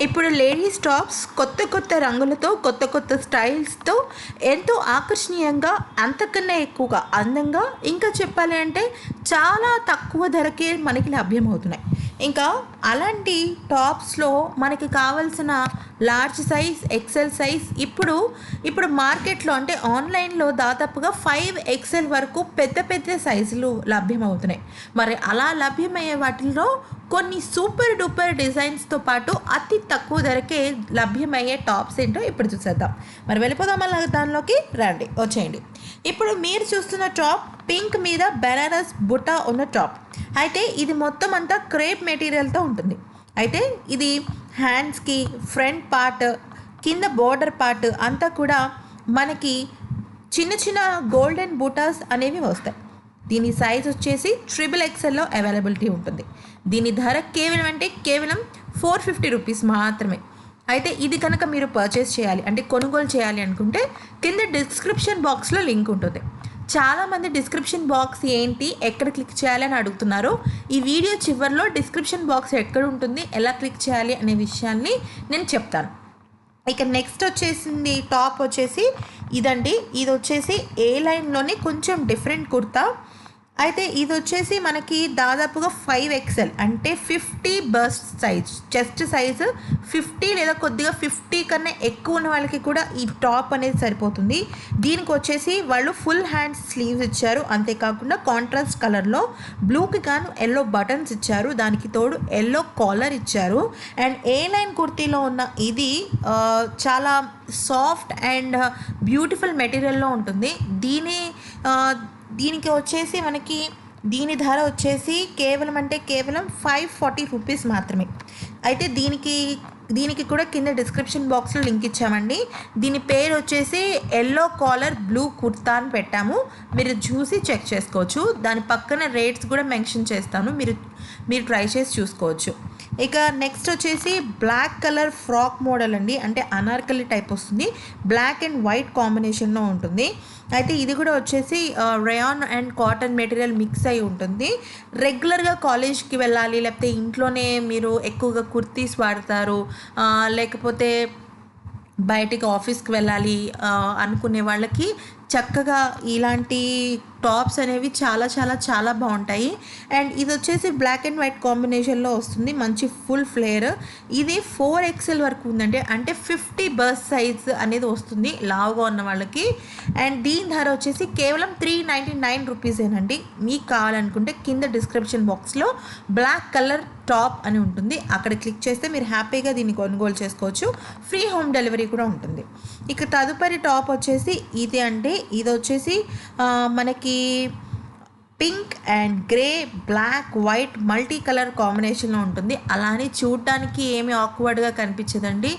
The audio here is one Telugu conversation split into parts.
ఇప్పుడు లేడీస్ టాప్స్ కొత్త కొత్త రంగులతో కొత్త కొత్త స్టైల్స్తో ఎంతో ఆకర్షణీయంగా అంతకన్నా ఎక్కువగా అందంగా ఇంకా చెప్పాలి అంటే చాలా తక్కువ ధరకే మనకి లభ్యమవుతున్నాయి. ఇంకా అలాంటి టాప్స్లో మనకి కావాల్సిన లార్జ్ సైజ్ ఎక్సెల్ సైజ్ ఇప్పుడు ఇప్పుడు మార్కెట్లో అంటే ఆన్లైన్లో దాదాపుగా ఫైవ్ ఎక్సెల్ వరకు పెద్ద పెద్ద సైజులు లభ్యమవుతున్నాయి. మరి అలా లభ్యమయ్యే వాటిలో కొన్ని సూపర్ డూపర్ డిజైన్స్తో పాటు అతి తక్కువ ధరకే లభ్యమయ్యే టాప్స్ ఏంటో ఇప్పుడు చూసేద్దాం. మరి వెళ్ళిపోదాం అలా దానిలోకి. రండి వచ్చేయండి. ఇప్పుడు మీరు చూస్తున్న టాప్ పింక్ మీద బెనారస్ బుటా ఉన్న టాప్. అయితే ఇది మొత్తం అంతా క్రేప్ మెటీరియల్తో ఉంటుంది. అయితే ఇది హ్యాండ్స్కి ఫ్రంట్ పార్ట్ కింద బోర్డర్ పార్ట్ అంతా కూడా మనకి చిన్న చిన్న గోల్డెన్ బూటాస్ అనేవి వస్తాయి. దీని సైజ్ వచ్చేసి ట్రిపుల్ ఎక్స్ఎల్లో అవైలబిలిటీ ఉంటుంది. దీని ధర కేవలం అంటే కేవలం ఫోర్ ఫిఫ్టీ రూపీస్ మాత్రమే. అయితే ఇది కనుక మీరు పర్చేస్ చేయాలి అంటే కొనుగోలు చేయాలి అనుకుంటే కింద డిస్క్రిప్షన్ బాక్స్లో లింక్ ఉంటుంది. చాలామంది డిస్క్రిప్షన్ బాక్స్ ఏంటి ఎక్కడ క్లిక్ చేయాలి అని అడుగుతున్నారు. ఈ వీడియో చివరిలో డిస్క్రిప్షన్ బాక్స్ ఎక్కడ ఉంటుంది ఎలా క్లిక్ చేయాలి అనే విషయాన్ని నేను చెప్తాను. ఇక నెక్స్ట్ వచ్చేసింది టాప్ వచ్చేసి ఇదండి. ఇది వచ్చేసి ఏ లైన్లోనే కొంచెం డిఫరెంట్ కుర్తా. అయితే ఇది వచ్చేసి మనకి దాదాపుగా ఫైవ్ ఎక్సెల్ అంటే fifty bust size chest size fifty లేదా కొద్దిగా ఫిఫ్టీ కన్నా ఎక్కువ ఉన్న వాళ్ళకి కూడా ఈ టాప్ అనేది సరిపోతుంది. దీనికి వచ్చేసి వాళ్ళు ఫుల్ హ్యాండ్ స్లీవ్స్ ఇచ్చారు. అంతేకాకుండా కాంట్రాస్ట్ కలర్లో బ్లూకి గాను ఎల్లో బటన్స్ ఇచ్చారు. దానికి తోడు ఎల్లో కాలర్ ఇచ్చారు. అండ్ ఏ లైన్ కుర్తీలో ఉన్న ఇది చాలా సాఫ్ట్ అండ్ బ్యూటిఫుల్ మెటీరియల్లో ఉంటుంది. దీని దీనికి వచ్చేసి మనకి దీని ధర వచ్చేసి కేవలం అంటే కేవలం ఫైవ్ ఫార్టీ రూపీస్ మాత్రమే. అయితే దీనికి దీనికి కూడా కింద డిస్క్రిప్షన్ బాక్స్లో లింక్ ఇచ్చామండి. దీని పేరు వచ్చేసి ఎల్లో కాలర్ బ్లూ కుర్తా అని పెట్టాము. మీరు చూసి చెక్ చేసుకోవచ్చు. దాని పక్కన రేట్స్ కూడా మెన్షన్ చేస్తాను. మీరు మీరు ట్రై చేసి చూసుకోవచ్చు. ఇక నెక్స్ట్ వచ్చేసి బ్లాక్ కలర్ ఫ్రాక్ మోడల్ అండి. అంటే అనార్కలి టైప్ వస్తుంది. బ్లాక్ అండ్ వైట్ కాంబినేషన్లో ఉంటుంది. అయితే ఇది కూడా వచ్చేసి rayon and cotton material mix అయి ఉంటుంది. రెగ్యులర్గా కాలేజ్కి వెళ్ళాలి లేకపోతే ఇంట్లోనే మీరు ఎక్కువగా కుర్తీస్ వాడతారు లేకపోతే బయటికి ఆఫీస్కి వెళ్ళాలి అనుకునే వాళ్ళకి చక్కగా ఇలాంటి టాప్స్ అనేవి చాలా చాలా చాలా బాగుంటాయి. అండ్ ఇది వచ్చేసి బ్లాక్ అండ్ వైట్ కాంబినేషన్లో వస్తుంది. మంచి ఫుల్ ఫ్లేర్ ఇది ఫోర్ ఎక్స్ఎల్ వరకు ఉందంటే అంటే ఫిఫ్టీ బస్ సైజ్ అనేది వస్తుంది లావుగా ఉన్న వాళ్ళకి. అండ్ దీని ధర వచ్చేసి కేవలం త్రీ నైంటీ నైన్ రూపీసేనండి మీకు కావాలనుకుంటే కింద డిస్క్రిప్షన్ బాక్స్లో బ్లాక్ కలర్ టాప్ అని ఉంటుంది. అక్కడ క్లిక్ చేస్తే మీరు హ్యాపీగా దీన్ని కొనుగోలు చేసుకోవచ్చు. ఫ్రీ హోమ్ డెలివరీ కూడా ఉంటుంది. ఇక తదుపరి టాప్ వచ్చేసి ఇది అంటే ఇది వచ్చేసి మనకి మనకి pink and grey black white multi colour కాంబినేషన్లో ఉంటుంది. అలానే చూడటానికి ఏమి ఆక్వర్డ్గా కనిపించదండి.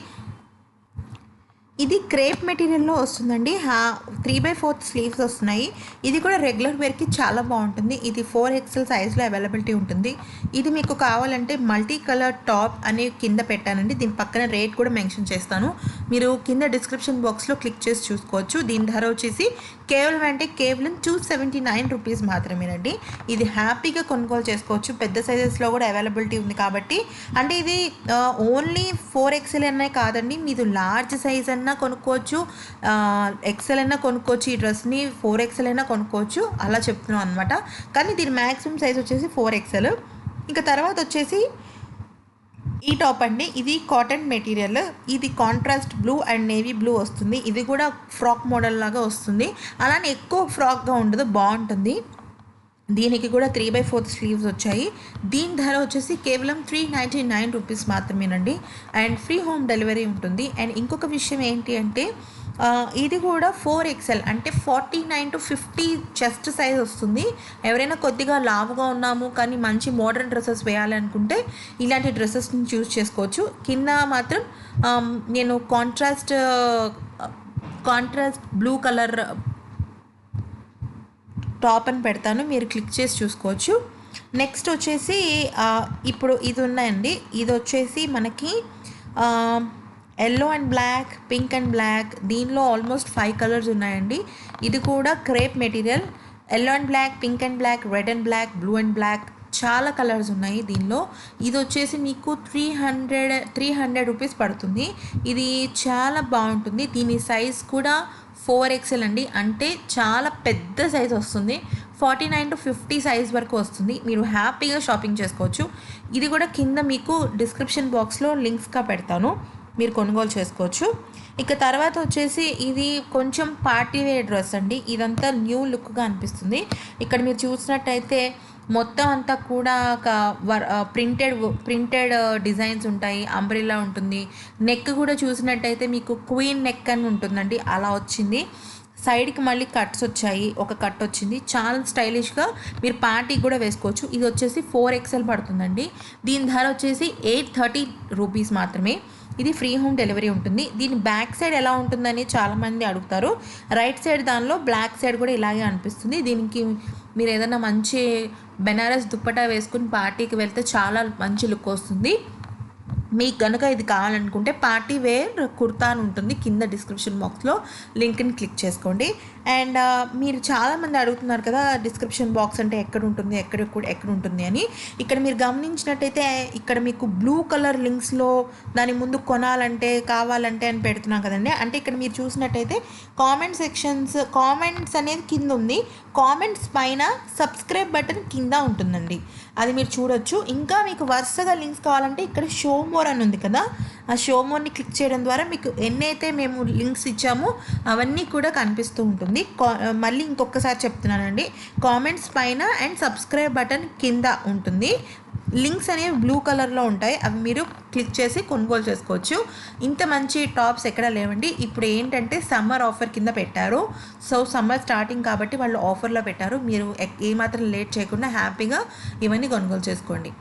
ఇది క్రేప్ మెటీరియల్లో వస్తుందండి. హా త్రీ బై ఫోర్త్ స్లీవ్స్ వస్తున్నాయి. ఇది కూడా రెగ్యులర్ వేర్కి చాలా బాగుంటుంది. ఇది ఫోర్ ఎక్సెల్ సైజ్లో అవైలబిలిటీ ఉంటుంది. ఇది మీకు కావాలంటే మల్టీ కలర్ టాప్ అనే కింద పెట్టానండి. దీని పక్కన రేట్ కూడా మెన్షన్ చేస్తాను. మీరు కింద డిస్క్రిప్షన్ బాక్స్లో క్లిక్ చేసి చూసుకోవచ్చు. దీని ధర వచ్చేసి కేవలం అంటే కేవలం టూ సెవెంటీ నైన్ రూపీస్ మాత్రమేనండి. ఇది హ్యాపీగా కొనుగోలు చేసుకోవచ్చు. పెద్ద సైజెస్లో కూడా అవైలబిలిటీ ఉంది కాబట్టి. అంటే ఇది ఓన్లీ ఫోర్ ఎక్స్ఎల్ అనే కాదండి. మీరు లార్జ్ సైజ్ అన్నా కొనుక్కోవచ్చు. ఎక్సెల్ అయినా కొనుక్కోవచ్చు. ఈ డ్రెస్ని ఫోర్ ఎక్స్ఎల్ అయినా కొనుక్కోవచ్చు. అలా చెప్తున్నాం అనమాట కానీ దీని మ్యాక్సిమం సైజ్ వచ్చేసి ఫోర్ ఎక్స్ఎల్ ఇంకా తర్వాత వచ్చేసి ఈ టాప్ అండి. ఇది కాటన్ మెటీరియల్. ఇది contrast blue and navy blue వస్తుంది. ఇది కూడా ఫ్రాక్ మోడల్ లాగా వస్తుంది. అలానే ఎక్కువ ఫ్రాక్గా ఉండదు బాగుంటుంది. దీనికి కూడా త్రీ బై ఫోర్త్ స్లీవ్స్ వచ్చాయి. దీని ధర వచ్చేసి కేవలం త్రీ నైంటీ నైన్ రూపీస్ మాత్రమేనండి. అండ్ ఫ్రీ హోమ్ డెలివరీ ఉంటుంది. అండ్ ఇంకొక విషయం ఏంటి అంటే ఇది కూడా ఫోర్ ఎక్స్ఎల్ అంటే forty nine to fifty chest size వస్తుంది. ఎవరైనా కొద్దిగా లావుగా ఉన్నాము కానీ మంచి మోడర్న్ డ్రెస్సెస్ వేయాలనుకుంటే ఇలాంటి డ్రెస్సెస్ని చూస్ చేసుకోవచ్చు. కింద మాత్రం నేను contrast contrast blue colour top అని పెడతాను. మీరు క్లిక్ చేసి చూసుకోవచ్చు. నెక్స్ట్ వచ్చేసి ఇప్పుడు ఇది ఉన్నాయండి. ఇది వచ్చేసి మనకి yellow and black pink and black దీనిలో ఆల్మోస్ట్ ఫైవ్ కలర్స్ ఉన్నాయండి. ఇది కూడా crepe material. Yellow and black pink and black red and black blue and black చాలా కలర్స్ ఉన్నాయి దీనిలో. ఇది వచ్చేసి మీకు three hundred three hundred rupees పడుతుంది. ఇది చాలా బాగుంటుంది. దీని సైజ్ కూడా ఫోర్ ఎక్సెల్ అండి. అంటే చాలా పెద్ద సైజ్ వస్తుంది. Forty nine to fifty size వరకు వస్తుంది. మీరు హ్యాపీగా షాపింగ్ చేసుకోవచ్చు. ఇది కూడా కింద మీకు డిస్క్రిప్షన్ బాక్స్లో లింక్స్గా పెడతాను. మీరు కొనుగోలు చేసుకోవచ్చు. ఇక తర్వాత వచ్చేసి ఇది కొంచెం పార్టీ వేర్ డ్రెస్ అండి. ఇదంతా న్యూ లుక్గా అనిపిస్తుంది. ఇక్కడ మీరు చూసినట్టయితే మొత్తం అంతా కూడా ఒక వర్ ప్రింటెడ్ ప్రింటెడ్ డిజైన్స్ ఉంటాయి. అంబ్రిల్లా ఉంటుంది. నెక్ కూడా చూసినట్టయితే మీకు క్వీన్ నెక్ అని ఉంటుందండి. అలా వచ్చింది. సైడ్కి మళ్ళీ కట్స్ వచ్చాయి. ఒక కట్ వచ్చింది. చాలా స్టైలిష్గా మీరు పార్టీకి కూడా వేసుకోవచ్చు. ఇది వచ్చేసి ఫోర్ ఎక్స్ఎల్ పడుతుందండి. దీని ధర వచ్చేసి ఎయిట్ థర్టీ రూపీస్ మాత్రమే. ఇది ఫ్రీ హోమ్ డెలివరీ ఉంటుంది. దీని బ్యాక్ సైడ్ ఎలా ఉంటుందని చాలామంది అడుగుతారు. రైట్ సైడ్ దానిలో బ్లాక్ సైడ్ కూడా ఇలాగే అనిపిస్తుంది. దీనికి మీరు ఏదైనా మంచి బెనారస్ దుప్పటా వేసుకుని పార్టీకి వెళ్తే చాలా మంచి లుక్ వస్తుంది. మీకు కనుక ఇది కావాలనుకుంటే పార్టీ వేర్ కుర్తా అని ఉంటుంది. కింద డిస్క్రిప్షన్ బాక్స్లో లింక్ని క్లిక్ చేసుకోండి. అండ్ మీరు చాలామంది అడుగుతున్నారు కదా డిస్క్రిప్షన్ బాక్స్ అంటే ఎక్కడ ఉంటుంది ఎక్కడ ఎక్కడ ఉంటుంది అని. ఇక్కడ మీరు గమనించినట్టయితే ఇక్కడ మీకు బ్లూ కలర్ లింక్స్లో దాని ముందు కొనాలంటే కావాలంటే అని పెడుతున్నాం కదండి. అంటే ఇక్కడ మీరు చూసినట్టయితే కామెంట్ సెక్షన్స్ కామెంట్స్ అనేది కింద ఉంది. కామెంట్స్ పైన సబ్స్క్రైబ్ బటన్ కింద ఉంటుందండి. అది మీరు చూడొచ్చు. ఇంకా మీకు వరుసగా లింక్స్ కావాలంటే ఇక్కడ షో మోర్ అని ఉంది కదా. ఆ షో మోర్ని క్లిక్ చేయడం ద్వారా మీకు ఎన్నైతే మేము లింక్స్ ఇచ్చామో అవన్నీ కూడా కనిపిస్తూ ఉంటుంది. కా- మళ్ళీ ఇంకొకసారి చెప్తున్నానండి. కామెంట్స్ పైన అండ్ సబ్స్క్రైబ్ బటన్ కింద ఉంటుంది. లింక్స్ అనేవి బ్లూ కలర్లో ఉంటాయి. అవి మీరు క్లిక్ చేసి కొనుగోలు చేసుకోవచ్చు. ఇంత మంచి టాప్స్ ఎక్కడ లేవండి. ఇప్పుడు ఏంటంటే సమ్మర్ ఆఫర్ కింద పెట్టారు. సో సమ్మర్ స్టార్టింగ్ కాబట్టి వాళ్ళు ఆఫర్లో పెట్టారు. మీరు ఎక్- ఏమాత్రం లేట్ చేయకుండా హ్యాపీగా ఇవన్నీ కొనుగోలు చేసుకోండి.